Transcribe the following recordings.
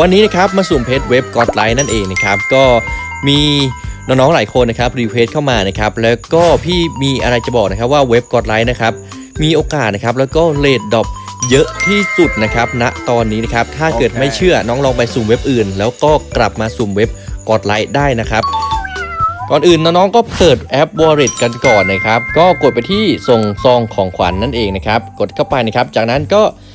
วันนี้นะครับมาสุ่มเพชรเว็บกอดไลน์นั่นเองนะครับก็มีน้องๆหลายคนนะครับรีเควสเข้ามานะครับแล้วก็พี่มีอะไรจะบอกนะครับว่าเว็บกอดไลน์นะครับมีโอกาสนะครับแล้วก็เลดดรอปเยอะที่สุดนะครับณตอนนี้นะครับถ้าเกิดโอเคไม่เชื่อน้องลองไปสุ่มเว็บอื่น แล้วก็กลับมาสุ่มเว็บกอดไลน์ได้นะครับ ก่อนอื่นน้องๆก็เปิดแอป Wallet กันก่อนนะครับ ก็กดไปที่ส่งซองของขวัญนนั่นเองนะครับกดเข้าไปนะครับจากนั้นก็อ่า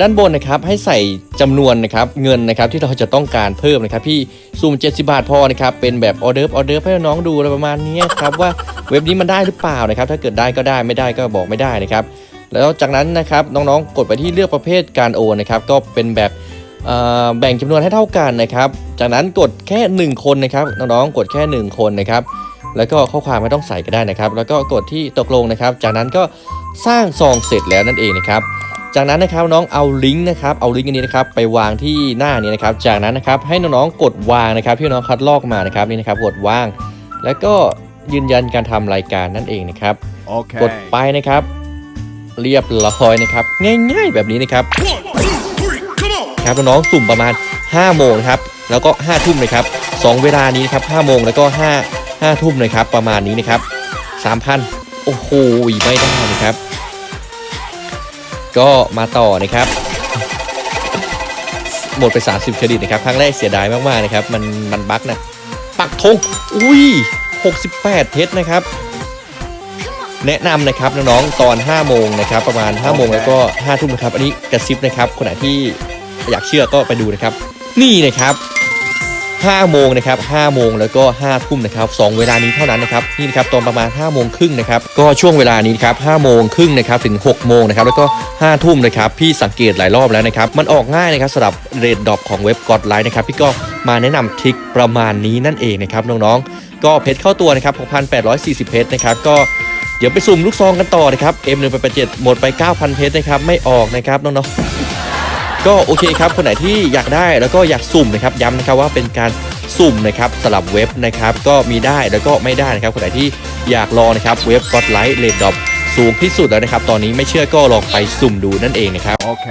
ด้านบนนะครับให้ใส่จำนวนนะครับเงินนะครับที่เราจะต้องการเพิ่มนะครับพี่สุ่ม70 บาทพอนะครับเป็นแบบออเดอร์ออเดอร์ให้น้องดูอะไรประมาณนี้ครับว่าเว็บนี้มันได้หรือเปล่านะครับถ้าเกิดได้ก็ได้ไม่ได้ก็บอกไม่ได้นะครับแล้วจากนั้นนะครับน้องๆกดไปที่เลือกประเภทการโอนนะครับก็เป็นแบบแบ่งจำนวนให้เท่ากันนะครับ จากนั้นกดแค่ 1 คนนะครับน้องๆกดแค่ 1 คนนะครับแล้วก็ข้อความไม่ต้องใส่ก็ได้นะครับ แล้วก็กดที่ตกลงนะครับ จากนั้นก็สร้างซองเสร็จแล้วนั่นเองนะครับ จากนั้นนะครับน้องเอาลิงก์นะครับเอาลิงก์อันนี้นะครับไปวางที่หน้านี้นะครับ จากนั้นนะครับให้น้องๆกดวางนะครับ ที่น้องคัดลอกมานะครับนี่นะครับกดวาง แล้วก็ยืนยันการทำรายการนั่นเองนะครับ Okay. กดไปนะครับ เรียบร้อยนะครับ ง่ายๆแบบนี้นะครับครับน้องๆสุ่มประมาณ 5 โมงนะครับแล้วก็ 5 ทุ่มนะครับสองเวลานี้นะครับ5โมงแล้วก็ 5 5 ทุ่มนะครับ ประมาณนี้นะครับ3,000 โอ้โหไม่ได้นะครับ ก็มาต่อนะครับ หมดไป 30 เครดิตนะครับ ครั้งแรกเสียดายมากๆนะครับ มันมันบั๊กนะ ปักธงอุ้ย 68 เพชรนะครับ แนะนำนะครับน้องๆ ตอน 5 โมงนะครับ ประมาณ 5 โมงแล้วก็ 5 ทุ่มนะครับ อันนี้กระซิบนะครับ คนไหนที่อยากเชื่อก็ไปดูนะครับ นี่นะครับ 5 โมงนะครับ5โมงแล้วก็5ทุ่มนะครับ2เวลานี้เท่านั้นนะครับนี่นะครับตอนประมาณ 5 โมงครึ่งนะครับก็ช่วงเวลานี้ครับ5โมงครึ่งนะครับถึง 6 โมงนะครับแล้วก็ 5 ทุ่มนะครับพี่สังเกตหลายรอบแล้วนะครับมันออกง่ายนะครับสำหรับเรดดอปของเว็บกอดไลน์นะครับพี่ก็มาแนะนำทริคประมาณนี้นั่นเองนะครับน้องๆ ก็เพชรเข้าตัวนะครับ6,840 เพชรนะครับก็เดี๋ยวไปสุ่มลูกซองกันต่อนะครับ M1 ไป7หมดไป 9,000 เพชรนะครับไม่ออกนะครับน้องๆ ก็โอเคครับคนไหนที่อยากได้แล้วก็อยากสุ่มนะครับย้ำนะครับว่าเป็นการสุ่มนะครับสลับเว็บนะครับก็มีได้แล้วก็ไม่ได้นะครับคนไหนที่อยากลองนะครับเว็บ g o d l i g h t r a d o p สูงที่สุดแล้วนะครับ ตอนนี้ไม่เชื่อก็ลองไปสุ่มดูนั่นเองนะครับโอเค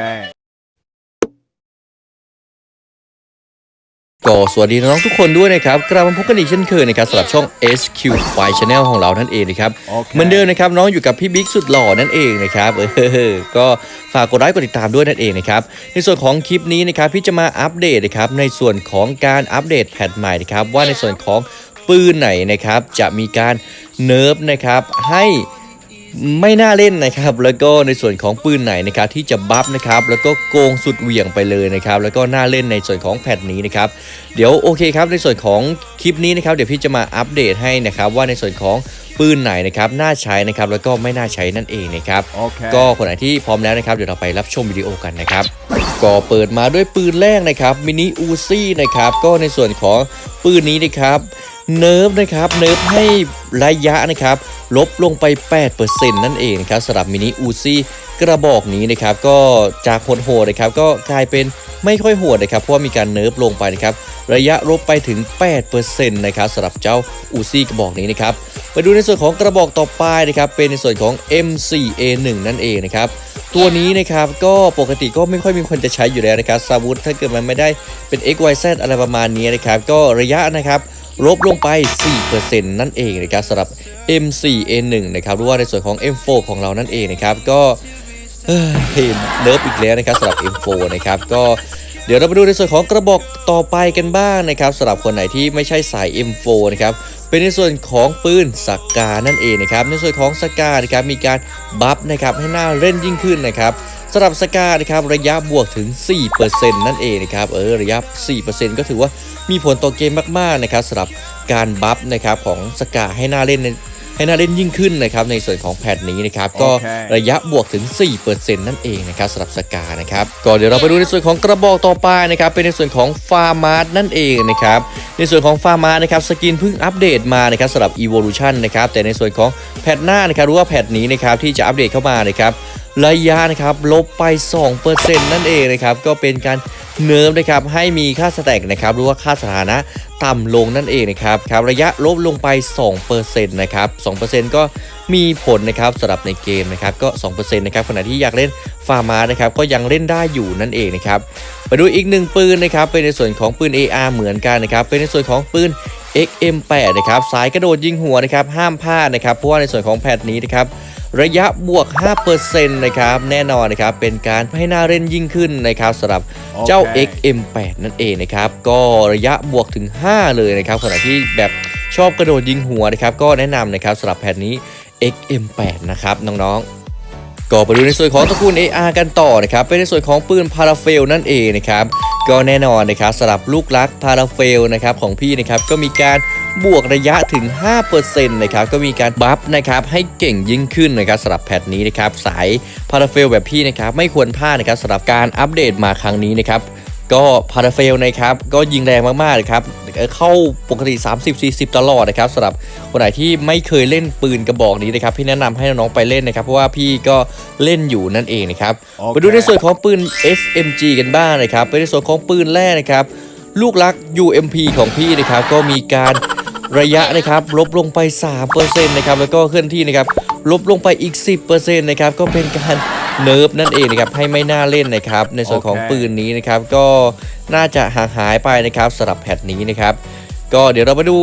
ก็สวัสดีน้องๆทุกคนด้วยนะครับกลับมาพบกันอีกเช่นเคยนะครับสำหรับช่อง SQ File Channel ของเรานั่นเองนะครับ Okay. เหมือนเดิมนะครับน้องอยู่กับพี่บิ๊กสุดหล่อนั่นเองนะครับเออก็ฝากกดไลค์กดติดตามด้วยนั่นเองนะครับในส่วนของคลิปนี้นะครับพี่จะมาอัปเดตนะครับในส่วนของการอัปเดตแพทใหม่นะครับว่าในส่วนของปืนไหนนะครับจะมีการเนิร์ฟนะครับให้ ไม่น่าเล่นนะครับ แล้วก็ในส่วนของปืนไหนนะครับที่จะบัฟนะครับแล้วก็โกงสุดเหวี่ยงไปเลยนะครับแล้วก็น่าเล่นในส่วนของแพทนี้นะครับเดี๋ยวโอเคครับในส่วนของคลิปนี้นะครับเดี๋ยวพี่จะมาอัปเดตให้นะครับว่าในส่วนของปืนไหนนะครับน่าใช้นะครับแล้วก็ไม่น่าใช้นั่นเองนะครับ Okay. ก็คนไหนที่พร้อมแล้วนะครับเดี๋ยวเราไปรับชมวิดีโอกันนะครับก็เปิดมาด้วยปืนแรกนะครับมินิอูซี่นะครับก็ในส่วนของปืนนี้นะครับ เนิร์ฟนะครับเนิร์ฟให้ระยะนะครับลบลงไป 8%นั่นเองนะครับสำหรับมินิอูซี่กระบอกนี้นะครับก็จากโหดๆนะครับก็กลายเป็นไม่ค่อยโหดนะครับเพราะว่ามีการเนิร์ฟลงไปนะครับระยะลบไปถึง 8%นะครับสำหรับเจ้าอูซี่กระบอกนี้นะครับมาดูในส่วนของกระบอกต่อไปนะครับเป็นในส่วนของ M4A1 นั่นเองนะครับตัวนี้นะครับก็ปกติก็ไม่ค่อยมีคนจะใช้อยู่แล้วนะครับสาวุธถ้าเกิดมันไม่ได้เป็น XYZ อะไรประมาณนี้นะครับก็ระยะนะครับ ลบลงไป 4%นั่นเองนะครับสำหรับ M4A1 นะครับหรือว่าในส่วนของ M4 ของเรานั่นเองนะครับก็เอ้ยเห็นเนิร์ฟอีกแล้วนะครับสำหรับ M4 นะครับก็เดี๋ยวเราไปดูในส่วนของกระบอกต่อไปกันบ้างนะครับสำหรับคนไหนที่ไม่ใช่สาย M4 นะครับเป็นในส่วนของปืนสกกานั่นเองนะครับในส่วนของสกกานะครับมีการบัฟนะครับให้หน้าเล่นยิ่งขึ้นนะครับสำหรับสกกานะครับระยะบวกถึง 4%นั่นเองนะครับเออระยะ 4%ก็ถือว่า มีผลต่อเกมมากๆนะครับสำหรับการบัฟนะครับของสกกาให้หน้าเล่นในให้หน่าเล่นยิ่งขึ้นนะครับในส่วนของแพทนี้นะครับก็โอเคระยะบวกถึง 4%นั่นเองนะครับสำหรับสกานะครับก็เดี๋ยวเราไปดูในส่วนของกระบอกต่อไปนะครับเป็นในส่วนของฟาร์มาร์นั่นเองนะครับในส่วนของฟาร์มาร์นะครับสกินเพิ่งอัปเดตมานะครับสำหรับ Evolution นะครับแต่ในส่วนของแพทหน้านะครับหรู้ว่าแพทนี้นะครับที่จะอัปเดตเข้ามานะครับระยะนะครับลบไป 2%นั่นเองนะครับก็เป็นการ เนิร์ฟนะครับให้มีค่าสแต็กนะครับหรือว่าค่าสถานะต่ำลงนั่นเองนะครับครับระยะลบลงไป2%นะครับ2%ก็มีผลนะครับสำหรับในเกมนะครับก็2%นะครับขณะที่อยากเล่นฟาร์มานะครับก็ยังเล่นได้อยู่นั่นเองนะครับไปดูอีกหนึ่งปืนนะครับเป็นในส่วนของปืน AR เหมือนกันนะครับเป็นในส่วนของปืน XM8 นะครับสายกระโดดยิงหัวนะครับห้ามพลาดนะครับเพราะว่าในส่วนของแพทนี้นะครับ ระยะบวก 5%นะครับแน่นอนนะครับเป็นการให้หน่าเล่นยิ่งขึ้นนะครับสำหรับเจ้าโอเค XM8 นั่นเองนะครับก็ระยะบวกถึง 5 เลยนะครับขณะที่แบบชอบกระโดดยิงหัวนะครับก็แนะนำนะครับสำหรับแพทนี้ XM8 นะครับน้องๆก็ไปดูในส่วนของตระกูล AR กันต่อนะครับเป็นในส่วนของปืนพาราเฟลนั่นเองนะครับก็แน่นอนนะครับสำหรับลูกรักพาราเฟลนะครับของพี่นะครับก็มีการ บวกระยะถึง 5%นะครับก็มีการบัฟนะครับให้เก่งยิ่งขึ้นนะครับสำหรับแพทนี้นะครับสายพาราเฟลแบบพี่นะครับไม่ควรพลาดนะครับสำหรับการอัปเดตมาครั้งนี้นะครับก็พาราเฟลนะครับก็ยิงแรงมากๆเลยครับเอ่อเข้าปกติ 30-40 ตลอดนะครับสำหรับคนไหนที่ไม่เคยเล่นปืนกระบอกนี้นะครับพี่แนะนำให้น้องๆไปเล่นนะครับเพราะว่าพี่ก็เล่นอยู่นั่นเองนะครับโอเคไปดูในส่วนของปืน SMG กันบ้างนะครับเป็นในส่วนของปืนแรกนะครับลูกรัก UMP ของพี่นะครับก็มีการ ระยะนะครับลบลงไป 3%นะครับแล้วก็เคลื่อนที่นะครับลบลงไปอีก 10%นะครับก็เป็นการเนิร์ฟนั่นเองนะครับให้ไม่น่าเล่นนะครับในส่วนของโอเคปืนนี้นะครับก็น่าจะห่างหายไปนะครับสำหรับแพทนี้นะครับก็เดี๋ยวเรามาดู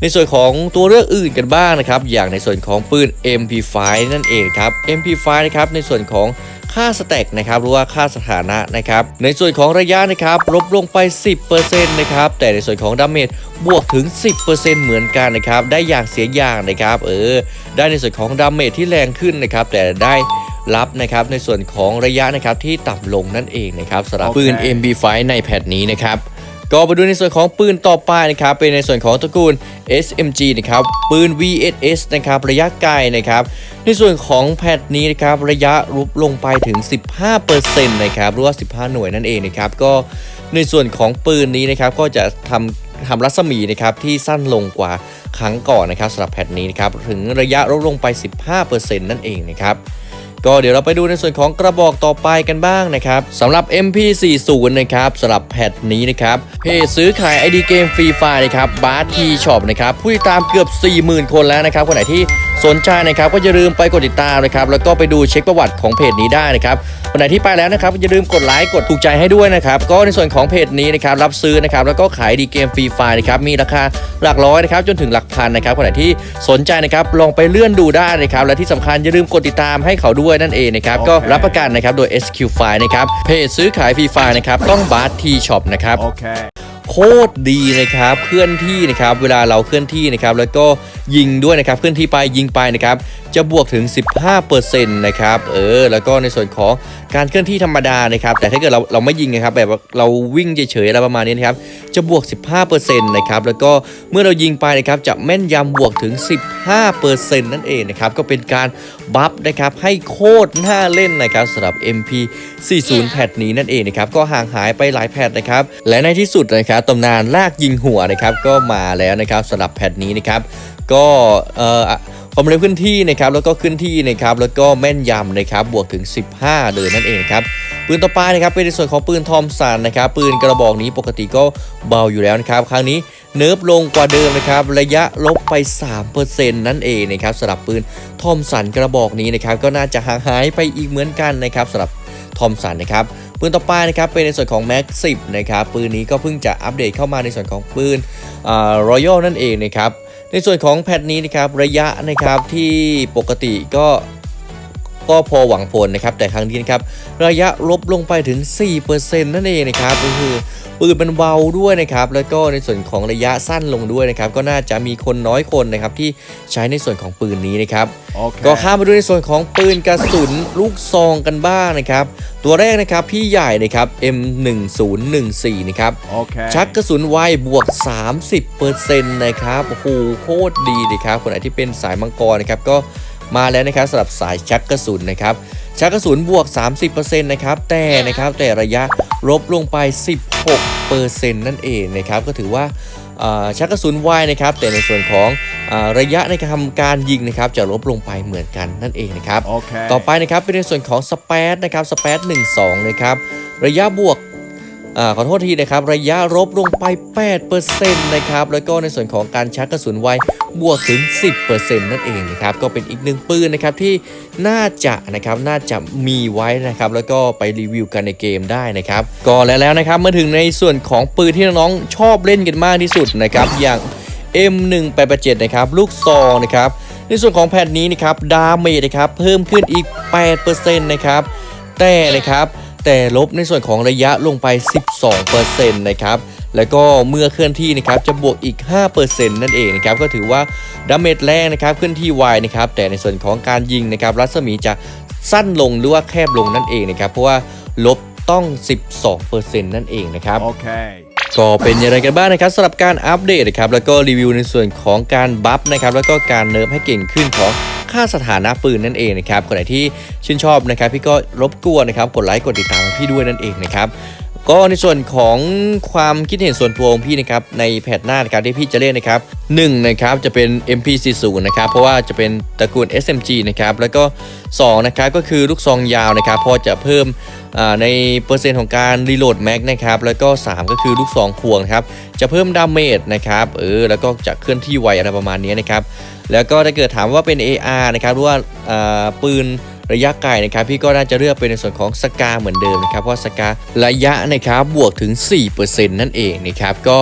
ในส่วนของตัวเลือกอื่นกันบ้างนะครับ อย่างในส่วนของปืน MP5 นั่นเองครับ MP5 นะครับในส่วนของ ค่าสแต็กนะครับหรือว่าค่าสถานะนะครับในส่วนของระยะนะครับลดลงไป 10%นะครับแต่ในส่วนของดาเมจบวกถึง 10%เหมือนกันนะครับได้อย่างเสียอย่างนะครับเออได้ในส่วนของดาเมจที่แรงขึ้นนะครับแต่ได้รับนะครับในส่วนของระยะนะครับที่ต่ำลงนั่นเองนะครับสำหรับปืนโอเค MB5 ในแพทนี้นะครับ ก็ไปดูในส่วนของปืนต่อไปนะครับเป็นในส่วนของตระกูล SMG นะครับปืน VSS นะครับระยะไกลนะครับในส่วนของแพทนี้นะครับระยะรุบลงไปถึง 15%นะครับหรือว่า 15 หน่วยนั่นเองนะครับก็ในส่วนของปืนนี้นะครับก็จะทำทำรัศมีนะครับที่สั้นลงกว่าครั้งก่อนนะครับสำหรับแพทนี้นะครับถึงระยะลดลงไป 15%นั่นเองนะครับ ก็เดี๋ยวเราไปดูในส่วนของกระบอกต่อไปกันบ้างนะครับสำหรับ MP40 นะครับสำหรับแพทนี้นะครับเพจซื้อขาย ID เกมฟรีไฟนะครับบาร์ทีช็อปนะครับผู้ติดตามเกือบ 40,000 คนแล้วนะครับคนไหนที่สนใจนะครับก็อย่าลืมไปกดติดตามนะครับแล้วก็ไปดูเช็คประวัติของเพจนี้ได้นะครับคนไหนที่ไปแล้วนะครับอย่าลืมกดไลค์กดถูกใจให้ด้วยนะครับก็ในส่วนของเพจนี้นะครับรับซื้อนะครับแล้วก็ขายดีเกมฟรีไฟนะครับมีราคาหลักร้อยนะครับจนถึงหลักพันนะครับคนไหนที่สนใจนะครับลองไปเลื่อนดูได้นะครับและที่สำคัญอย่าลืมกดติดตามให้เขาด้วยนั่นเองนะครับโอเคก็รับประกันนะครับโดย SQ File นะครับเพจซื้อขายฟรีไฟนะครับต้องบาร์ทีช็อปนะครับ โคโคตรดีนะครับเคลื่อนที่นะครับเวลาเราเคลื่อนที่นะครับแล้วก็ยิงด้วยนะครับเคลื่อนที่ไปยิงไปนะครับ จะบวกถึง 15%นะครับ เออ แล้วก็ในส่วนของการเคลื่อนที่ธรรมดานะครับ แต่ถ้าเกิดเราเราไม่ยิงนะครับ แบบว่าเราวิ่งเฉยๆอะไรประมาณนี้นะครับ จะบวก 15%นะครับ แล้วก็เมื่อเรายิงไปนะครับ จะแม่นยำบวกถึง 15%นั่นเองนะครับ ก็เป็นการบัฟนะครับ ให้โคตรน่าเล่นนะครับสำหรับ MP 40 แพทนี้นั่นเองนะครับ ก็ห่างหายไปหลายแพทนะครับ และในที่สุดนะครับตำนานลากยิงหัวนะครับ ก็มาแล้วนะครับสำหรับแพทนี้นะครับ ก็เอ่อ ความเร็วขึ้นที่นะครับแล้วก็ขึ้นที่นะครับแล้วก็แม่นยำนะครับบวกถึง 15 เลยนั่นเองครับปืนต่อไปนะครับเป็นในส่วนของปืนทอมสันนะครับปืนกระบอกนี้ปกติก็เบาอยู่แล้วนะครับ ครั้งนี้เนิร์ฟลงกว่าเดิมนะครับระยะลบไป 3%นั่นเองนะครับสำหรับปืนทอมสันกระบอกนี้นะครับก็น่าจะห่างหายไปอีกเหมือนกันนะครับสำหรับทอมสันนะครับปืนต่อไปนะครับเป็นในส่วนของ Max 10นะครับปืนนี้ก็เพิ่งจะอัปเดตเข้ามาในส่วนของปืนรอยัลนั่นเองนะครับ ในส่วนของแพทนี้นะครับระยะนะครับที่ปกติก็ก็พอหวังผลนะครับแต่ครั้งนี้นะครับระยะลบลงไปถึง 4%นั่นเองนะครับก็คือ ปืนมันเบาด้วยนะครับแล้วก็ในส่วนของระยะสั้นลงด้วยนะครับก็น่าจะมีคนน้อยคนนะครับที่ใช้ในส่วนของปืนนี้นะครับโอเคก็ข้ามมาดูในส่วนของปืนกระสุนลูกซองกันบ้างนะครับ ตัวแรกนะครับพี่ใหญ่นะครับ M1014 นะครับโอเคชักกระสุนไวบวก 30%นะครับโอ้โหโคตรดีเลยครับคนไหนที่เป็นสายมังกรนะครับก็มาแล้วนะครับสำหรับสายชักกระสุนนะครับชักกระสุนบวก 30%นะครับแต่นะครับแต่ระยะลบลงไป 16%นั่นเองนะครับก็ถือว่าอ่าชักกระสุนไวนะครับแต่ในส่วนของอาระยะในการทำการยิงนะครับจะลดลงไปเหมือนกันนั่นเองนะครับโอเคต่อไปนะครับเป็นในส่วนของสเปซนะครับสเปซ12นะครับระยะบวกอาขอโทษทีนะครับ ระยะลบลงไป 8%นะครับ แล้วก็ในส่วนของการชักกระสุนไว บวกถึง 10%นั่นเองนะครับก็เป็นอีกหนึ่งปืนนะครับที่น่าจะนะครับน่าจะมีไว้นะครับแล้วก็ไปรีวิวกันในเกมได้นะครับก็แล้วแล้วนะครับมาถึงในส่วนของปืนที่น้องๆชอบเล่นกันมากที่สุดนะครับอย่าง M1887 นะครับลูกซองนะครับในส่วนของแผ่นนี้นะครับดาเมจนะครับเพิ่มขึ้นอีก 8%นะครับแต่นะครับแต่ลบในส่วนของระยะลงไป 12%นะครับ แล้วก็เมื่อเคลื่อนที่นะครับจะบวกอีก 5%นั่นเองนะครับก็ถือว่าดาเมจแรงนะครับเคลื่อนที่ไวนะครับแต่ในส่วนของการยิงนะครับรัศมีจะสั้นลงหรือว่าแคบลงนั่นเองนะครับเพราะว่าลบต้อง 12%นั่นเองนะครับ Okay. ก็เป็นอย่างไรกันบ้างนะครับสำหรับการอัปเดตนะครับแล้วก็รีวิวในส่วนของการบัฟนะครับแล้วก็การเนิร์ฟให้เก่งขึ้นของค่าสถานะปืนนั่นเองนะครับคนไหนที่ชื่นชอบนะครับพี่ก็รบกวนนะครับกดไลค์กดติดตามให้พี่ด้วยนั่นเองนะครับ ก็ในส่วนของความคิดเห็นส่วนตัวของพี่นะครับในแพทหน้านะครับที่พี่จะเล่นนะครับหนึ่งนะครับจะเป็น MP40 นะครับเพราะว่าจะเป็นตระกูล SMG นะครับแล้วก็สองนะครับก็คือลูกซองยาวนะครับพราะจะเพิ่มในเปอร์เซ็นต์ของการรีโหลดแม็กนะครับแล้วก็ 3 ก็คือลูกซองควงครับจะเพิ่มดาเมจนะครับเออแล้วก็จะเคลื่อนที่ไวอะไรประมาณนี้นะครับแล้วก็ถ้าเกิดถามว่าเป็น AR นะครับหรือว่าปืน ระยะไกลนะครับพี่ก็น่าจะเลือกเป็นในส่วนของสกาเหมือนเดิมนะครับเพราะสการะยะนะครับบวกถึง 4%นั่นเองนะครับก็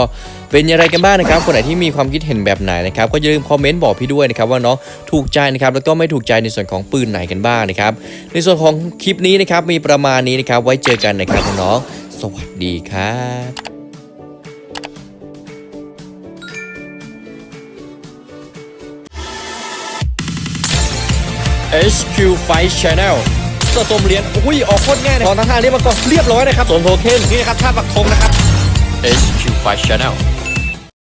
เป็นอย่างไรกันบ้างนะครับ คนไหนที่มีความคิดเห็นแบบไหนนะครับก็อย่าลืมคอมเมนต์บอกพี่ด้วยนะครับว่าน้องถูกใจนะครับแล้วก็ไม่ถูกใจในส่วนของปืนไหนกันบ้างนะครับ ในส่วนของคลิปนี้นะครับมีประมาณนี้นะครับไว้เจอกันนะครับน้องสวัสดีครับ HQ Fight Channel สะสมเหรียญอุ้ยออกโคตรง่ายนะตอนทางทางนี้มาก่อนเรียบร้อยนะครับสวมโทเค็นนี่นะครับท่าปักธงนะครับ HQ Fight Channel